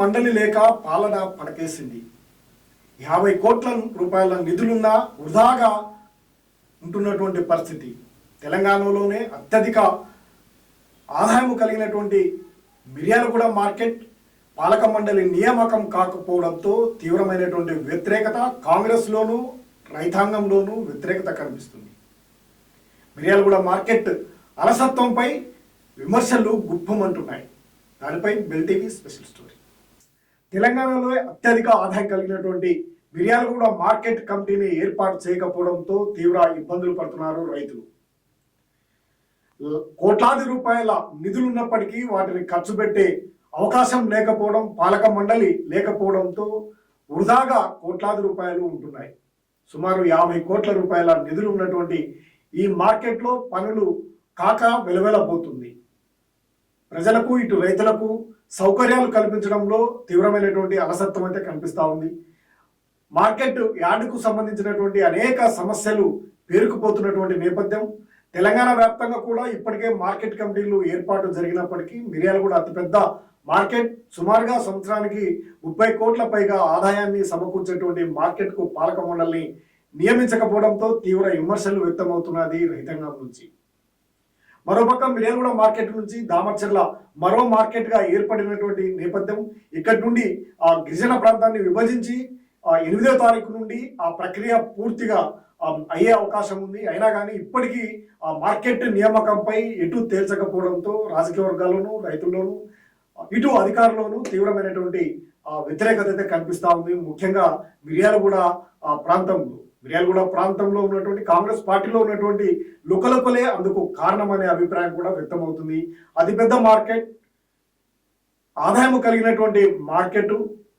మండలి లేక పాలన పడకేసింది. యాభై కోట్ల రూపాయల నిధులున్నా వృధాగా ఉంటున్నటువంటి పరిస్థితి. తెలంగాణలోనే అత్యధిక ఆదాయం కలిగినటువంటి మిర్యాలగూడ మార్కెట్ పాలక మండలి నియామకం కాకపోవడంతో తీవ్రమైనటువంటి వ్యతిరేకత కాంగ్రెస్లోనూ రైతాంగంలోనూ వ్యతిరేకత కనిపిస్తుంది. మిర్యాలగూడ మార్కెట్ అలసత్వంపై విమర్శలు గుప్పమంటున్నాయి. దానిపై బెల్టీవీ స్పెషల్ స్టోరీ. తెలంగాణలో అత్యధిక ఆదాయం కలిగినటువంటి మిర్యాలగూడ మార్కెట్ కమిటీని ఏర్పాటు చేయకపోవడంతో తీవ్ర ఇబ్బందులు పడుతున్నారు రైతులు. కోట్లాది రూపాయల నిధులున్నప్పటికీ వాటిని ఖర్చు పెట్టే అవకాశం లేకపోవడం పాలక మండలి లేకపోవడంతో వృధాగా కోట్లాది రూపాయలు ఉంటున్నాయి. సుమారు యాభై కోట్ల రూపాయల నిధులు ఉన్నటువంటి ఈ మార్కెట్లో పనులు కాక వెలువెలబోతుంది. ప్రజలకు ఇటు రైతులకు సౌకర్యాలు కల్పించడంలో తీవ్రమైనటువంటి అలసత్వం అయితే కనిపిస్తూ ఉంది. మార్కెట్ యార్డుకు సంబంధించినటువంటి అనేక సమస్యలు పేరుకుపోతున్నటువంటి నేపథ్యం. తెలంగాణ వ్యాప్తంగా కూడా ఇప్పటికే మార్కెట్ కమిటీలు ఏర్పాటు జరిగినప్పటికీ మిర్యాలు కూడా అతిపెద్ద మార్కెట్. సుమారుగా సంవత్సరానికి ముప్పై కోట్ల పైగా ఆదాయాన్ని సమకూర్చేటువంటి మార్కెట్కు పాలక మండలిని నియమించకపోవడంతో తీవ్ర విమర్శలు వ్యక్తమవుతున్నది రైతాంగం నుంచి. మరోపక్క మిర్యాలగూడ మార్కెట్ నుంచి దామర్చర్ల మరో మార్కెట్గా ఏర్పడినటువంటి నేపథ్యం. ఇక్కడి నుండి ఆ గిరిజన ప్రాంతాన్ని విభజించి ఎనిమిదో తారీఖు నుండి ఆ ప్రక్రియ పూర్తిగా అయ్యే అవకాశం ఉంది. అయినా కానీ ఇప్పటికీ ఆ మార్కెట్ నియామకంపై ఎటు తేల్చకపోవడంతో రాజకీయ వర్గాల్లోనూ రైతుల్లోనూ ఇటు అధికారుల్లోనూ తీవ్రమైనటువంటి వ్యతిరేకత అయితే కనిపిస్తూ ఉంది. ముఖ్యంగా మిర్యాలగూడ ఆ ప్రాంతంలో. మిర్యాలగూడ ప్రాంతంలో ఉన్నటువంటి కాంగ్రెస్ పార్టీలో ఉన్నటువంటి లుకలుకలే అందుకు కారణమనే అభిప్రాయం కూడా వ్యక్తమవుతుంది. అతిపెద్ద మార్కెట్ ఆదాయం కలిగినటువంటి మార్కెట్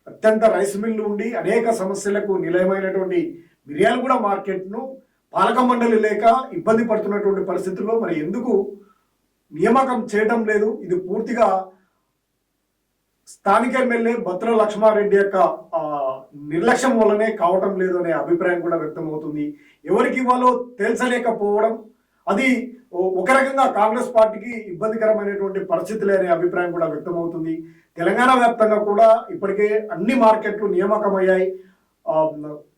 అత్యంత రైస్ మిల్లు ఉండి అనేక సమస్యలకు నిలయమైనటువంటి మిర్యాలగూడ మార్కెట్ను పాలక మండలి లేక ఇబ్బంది పడుతున్నటువంటి పరిస్థితుల్లో మరి ఎందుకు నియామకం చేయడం లేదు? ఇది పూర్తిగా స్థానిక ఎమ్మెల్యే బత్తుల లక్ష్మారెడ్డి యొక్క ఆ, నిర్లక్ష్యం వల్లనే కావటం లేదు అనే అభిప్రాయం కూడా వ్యక్తమవుతుంది. ఎవరికి ఇవ్వాలో తేల్చలేకపోవడం అది ఒక రకంగా కాంగ్రెస్ పార్టీకి ఇబ్బందికరమైనటువంటి పరిస్థితులే అనే అభిప్రాయం కూడా వ్యక్తమవుతుంది. తెలంగాణ వ్యాప్తంగా కూడా ఇప్పటికే అన్ని మార్కెట్లు నియామకమయ్యాయి.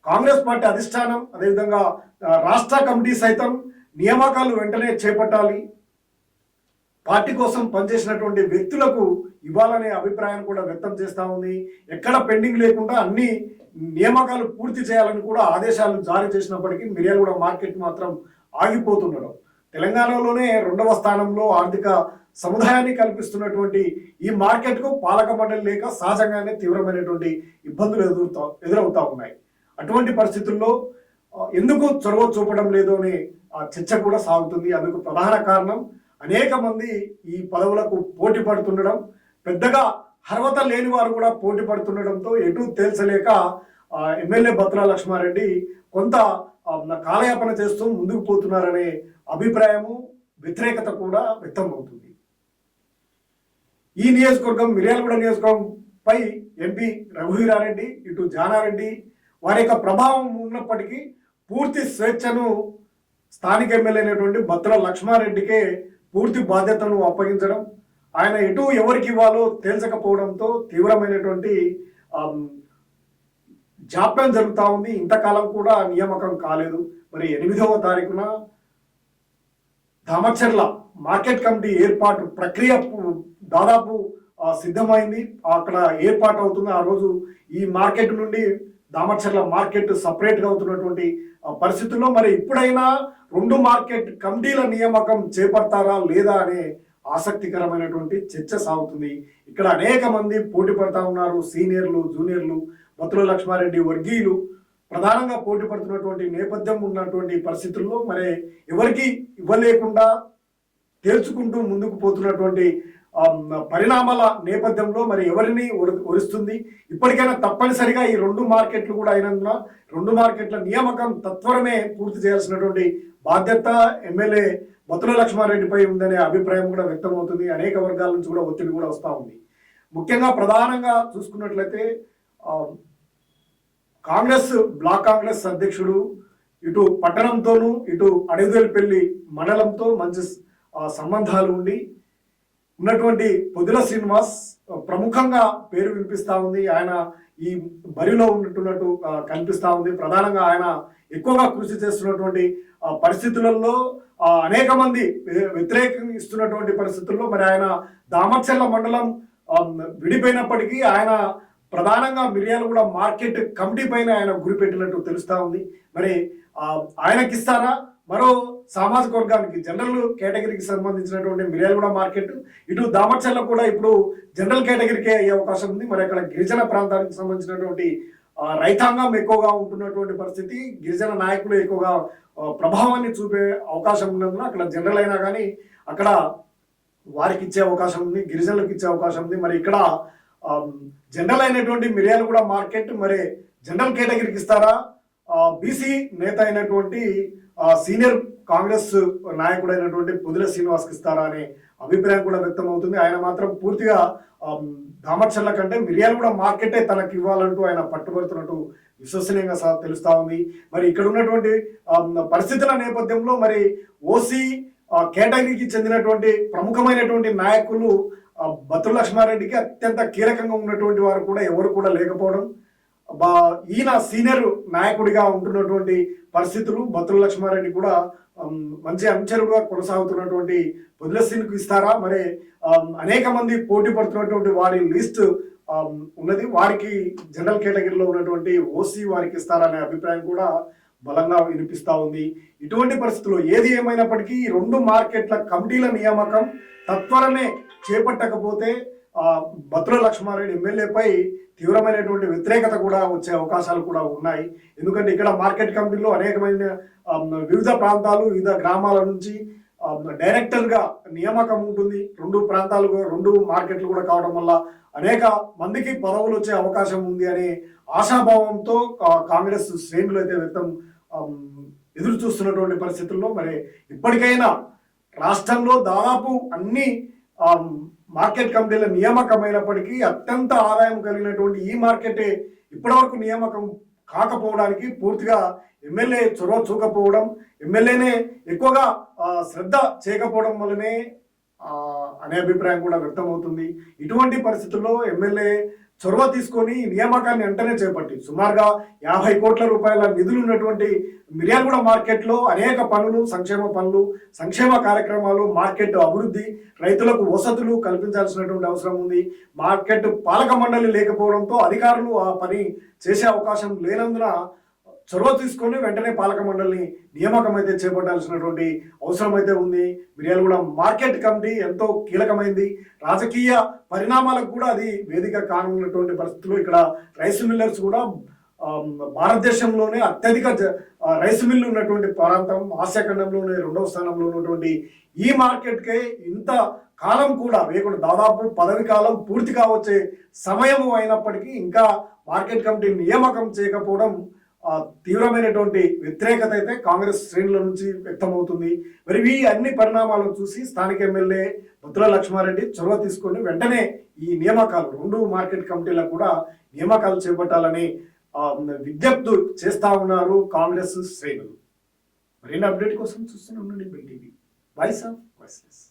కాంగ్రెస్ పార్టీ అధిష్టానం అదేవిధంగా రాష్ట్ర కమిటీ సైతం నియామకాలు వెంటనే చేపట్టాలి. పార్టీ కోసం పనిచేసినటువంటి వ్యక్తులకు ఇవ్వాలనే అభిప్రాయం కూడా వ్యక్తం చేస్తూ ఉంది. ఎక్కడ పెండింగ్ లేకుండా అన్ని నియామకాలు పూర్తి చేయాలని కూడా ఆదేశాలు జారీ చేసినప్పటికీ మిర్యాలగూడ మార్కెట్ మాత్రం ఆగిపోతుండడం తెలంగాణలోనే రెండవ స్థానంలో ఆర్థిక సముదాయాన్ని కల్పిస్తున్నటువంటి ఈ మార్కెట్కు పాలక మండలి లేక సహజంగానే తీవ్రమైనటువంటి ఇబ్బందులు ఎదురుతా ఎదురవుతా ఉన్నాయి. అటువంటి పరిస్థితుల్లో ఎందుకు చొరవ చూపడం లేదు అనే ఆ చర్చ కూడా సాగుతుంది. అందుకు ప్రధాన కారణం అనేక మంది ఈ పదవులకు పోటీ పడుతుండడం పెద్దగా అర్హత లేని వారు కూడా పోటీ పడుతుండడంతో ఎటు తేల్చలేక ఎమ్మెల్యే భద్రా లక్ష్మారెడ్డి కొంత కాలయాపన చేస్తూ ముందుకు పోతున్నారనే అభిప్రాయము వ్యతిరేకత కూడా వ్యక్తం అవుతుంది. ఈ నియోజకవర్గం మిర్యాలగూడ నియోజకవర్గంపై ఎంపీ రఘువీరారెడ్డి ఇటు జానారెడ్డి వారి యొక్క ప్రభావం ఉన్నప్పటికీ పూర్తి స్వేచ్ఛను స్థానిక ఎమ్మెల్యే అయినటువంటి బత్తుల లక్ష్మారెడ్డికే పూర్తి బాధ్యతను అప్పగించడం ఆయన ఎటు ఎవరికి ఇవ్వాలో తేల్చకపోవడంతో తీవ్రమైనటువంటి జాప్యం జరుగుతూ ఉంది. ఇంతకాలం కూడా నియామకం కాలేదు. మరి ఎనిమిదవ తారీఖున దామచర్ల మార్కెట్ కమిటీ ఏర్పాటు ప్రక్రియ దాదాపు సిద్ధమైంది. అక్కడ ఏర్పాటు అవుతుంది ఆ రోజు ఈ మార్కెట్ నుండి దామర్చర్ల మార్కెట్ సపరేట్గా అవుతున్నటువంటి పరిస్థితుల్లో మరి ఇప్పుడైనా రెండు మార్కెట్ కమిటీల నియామకం చేపడతారా లేదా అనే ఆసక్తికరమైనటువంటి చర్చ సాగుతుంది. ఇక్కడ అనేక మంది పోటీ పడతా ఉన్నారు సీనియర్లు జూనియర్లు బతుల లక్ష్మారెడ్డి వర్గీయులు. ప్రధానంగా పోటీ పడుతున్నటువంటి నేపథ్యం ఉన్నటువంటి పరిస్థితుల్లో మరి ఎవరికి ఇవ్వలేకుండా తేల్చుకుంటూ ముందుకు పోతున్నటువంటి పరిణామాల నేపథ్యంలో మరి ఎవరిని ఒరుస్తుంది ఇప్పటికైనా తప్పనిసరిగా ఈ రెండు మార్కెట్లు కూడా అయినందున రెండు మార్కెట్ల నియామకం తత్వరమే పూర్తి చేయాల్సినటువంటి బాధ్యత ఎమ్మెల్యే బతుల లక్ష్మారెడ్డిపై ఉందనే అభిప్రాయం కూడా వ్యక్తమవుతుంది. అనేక వర్గాల నుంచి కూడా ఒత్తిడి కూడా వస్తూ ఉంది. ముఖ్యంగా ప్రధానంగా చూసుకున్నట్లయితే కాంగ్రెస్ బ్లాక్ కాంగ్రెస్ అధ్యక్షుడు ఇటు పట్టణంతోనూ ఇటు అడవిదలపల్లి మండలంతో మంచి సంబంధాలు ఉండి ఉన్నటువంటి పొదిల శ్రీనివాస్ ప్రముఖంగా పేరు వినిపిస్తూ ఉంది. ఆయన ఈ బరిలో ఉన్నట్టున్నట్టు కనిపిస్తూ ఉంది. ప్రధానంగా ఆయన ఎక్కువగా కృషి చేస్తున్నటువంటి పరిస్థితులలో అనేక మంది వ్యతిరేకిస్తున్నటువంటి పరిస్థితుల్లో మరి ఆయన దామర్చెల్ల మండలం విడిపోయినప్పటికీ ఆయన ప్రధానంగా మిర్యాలు కూడా మార్కెట్ కమిటీ పైన ఆయన గురి పెట్టినట్టు తెలుస్తూ ఉంది. మరి ఆయనకిస్తారా? ఆయనకి ఇస్తారా మరో సామాజిక వర్గానికి జనరల్ కేటగిరీకి సంబంధించినటువంటి మిర్యాలగూడ మార్కెట్ ఇటు దామర్చల్ల కూడా ఇప్పుడు జనరల్ కేటగిరీకే అయ్యే అవకాశం ఉంది. మరి అక్కడ గిరిజన ప్రాంతానికి సంబంధించినటువంటి రైతాంగం ఎక్కువగా ఉంటున్నటువంటి పరిస్థితి గిరిజన నాయకులు ఎక్కువగా ప్రభావాన్ని చూపే అవకాశం ఉన్నందున అక్కడ జనరల్ అయినా కానీ అక్కడ వారికి ఇచ్చే అవకాశం ఉంది గిరిజనులకు ఇచ్చే అవకాశం ఉంది. మరి ఇక్కడ జనరల్ అయినటువంటి మిరియాలు కూడా మార్కెట్ మరి జనరల్ కేటగిరీకి ఇస్తారా? బీసీ నేత అయినటువంటి సీనియర్ కాంగ్రెస్ నాయకుడైనటువంటి పుదుల శ్రీనివాస్కి ఇస్తారా అనే అభిప్రాయం కూడా వ్యక్తం అవుతుంది ఆయన మాత్రం పూర్తిగా ఆమ్, కంటే మిరియాలు కూడా మార్కెటే తనకి ఇవ్వాలంటూ ఆయన పట్టుబడుతున్నట్టు విశ్వసనీయంగా సా- తెలుస్తా ఉంది. మరి ఇక్కడ ఉన్నటువంటి పరిస్థితుల నేపథ్యంలో మరి ఓసీ కేటగిరీకి చెందినటువంటి ప్రముఖమైనటువంటి నాయకులు ఆ, లక్ష్మారెడ్డికి అత్యంత కీలకంగా ఉన్నటువంటి వారు కూడా ఎవరు కూడా లేకపోవడం బా ఈయన సీనియర్ నాయకుడిగా ఉంటున్నటువంటి పరిస్థితులు బత్తుల లక్ష్మారెడ్డి కూడా మంచి అనుచరుడుగా కొనసాగుతున్నటువంటి పొదిలసీన్కు ఇస్తారా? మరి అనేక మంది పోటీ పడుతున్నటువంటి వారి లిస్ట్ ఉన్నది. వారికి జనరల్ కేటగిరీలో ఉన్నటువంటి ఓసీ వారికి ఇస్తారా అనే అభిప్రాయం కూడా బలంగా వినిపిస్తూ ఉంది. ఇటువంటి పరిస్థితుల్లో ఏది ఏమైనప్పటికీ ఈ రెండు మార్కెట్ల కమిటీల నియామకం తత్వరనే చేపట్టకపోతే భద్ర లక్ష్మారెడ్డి ఎమ్మెల్యేపై తీవ్రమైనటువంటి వ్యతిరేకత కూడా వచ్చే అవకాశాలు కూడా ఉన్నాయి. ఎందుకంటే ఇక్కడ మార్కెట్ కమిటీలో అనేకమైన వివిధ ప్రాంతాలు వివిధ గ్రామాల నుంచి డైరెక్టర్గా నియామకం ఉంటుంది. రెండు ప్రాంతాలు కూడా- రెండు మార్కెట్లు కూడా కావడం వల్ల అనేక మందికి పదవులు వచ్చే అవకాశం ఉంది అనే ఆశాభావంతో కాంగ్రెస్ శ్రేణులు అయితే వ్యక్తం ఎదురు చూస్తున్నటువంటి పరిస్థితుల్లో మరి ఇప్పటికైనా రాష్ట్రంలో దాదాపు అన్ని మార్కెట్ కమిటీల నియామకమైనప్పటికీ అత్యంత ఆదాయం కలిగినటువంటి ఈ మార్కెటే ఇప్పటివరకు నియామకం కాకపోవడానికి పూర్తిగా ఎమ్మెల్యే చొరవ చూకపోవడం ఎమ్మెల్యేనే ఎక్కువగా శ్రద్ధ చేయకపోవడం వల్లనే అనే అభిప్రాయం కూడా వ్యక్తమవుతుంది. ఇటువంటి పరిస్థితుల్లో ఎమ్మెల్యే చొరవ తీసుకొని ఈ నియామకాన్ని వెంటనే చేపట్టి. సుమారుగా యాభై కోట్ల రూపాయల నిధులు ఉన్నటువంటి మిర్యాలగూడ మార్కెట్లో అనేక పనులు సంక్షేమ పనులు సంక్షేమ కార్యక్రమాలు మార్కెట్ అభివృద్ధి రైతులకు వసతులు కల్పించాల్సినటువంటి అవసరం ఉంది. మార్కెట్ పాలక మండలి లేకపోవడంతో అధికారులు ఆ పని చేసే అవకాశం లేనందున చొరవ తీసుకొని వెంటనే పాలక మండలిని నియామకం అయితే చేపట్టాల్సినటువంటి అవసరం అయితే ఉంది మిర్యాలగూడ మార్కెట్ కమిటీ ఎంతో కీలకమైంది. రాజకీయ పరిణామాలకు కూడా అది వేదిక కానున్నటువంటి పరిస్థితులు ఇక్కడ రైస్ మిల్లర్స్ కూడా భారతదేశంలోనే అత్యధిక జ- రైస్ మిల్లు ఉన్నటువంటి ప్రాంతం ఆసియా ఖండంలోనే రెండవ స్థానంలో ఉన్నటువంటి ఈ మార్కెట్కే ఇంత కాలం కూడా వేయకుండా దాదాపు పదవి కాలం పూర్తి కావచ్చే సమయము అయినప్పటికీ ఇంకా మార్కెట్ కమిటీ నియామకం చేయకపోవడం తీవ్రమైనటువంటి వ్యతిరేకత అయితే కాంగ్రెస్ శ్రేణుల నుంచి వ్యక్తమవుతుంది. మరి ఈ అన్ని పరిణామాలను చూసి స్థానిక ఎమ్మెల్యే బుద్ధుల లక్ష్మారెడ్డి చొరవ తీసుకొని వెంటనే ఈ నియామకాలు రెండు మార్కెట్ కమిటీలకు కూడా నియామకాలు చేపట్టాలని విజ్ఞప్తి చేస్తా ఉన్నారు కాంగ్రెస్ శ్రేణులు. మరిన్ని అప్డేట్ కోసం చూస్తూనే ఉండండి బిల్ టీవీ. Voice of voiceless.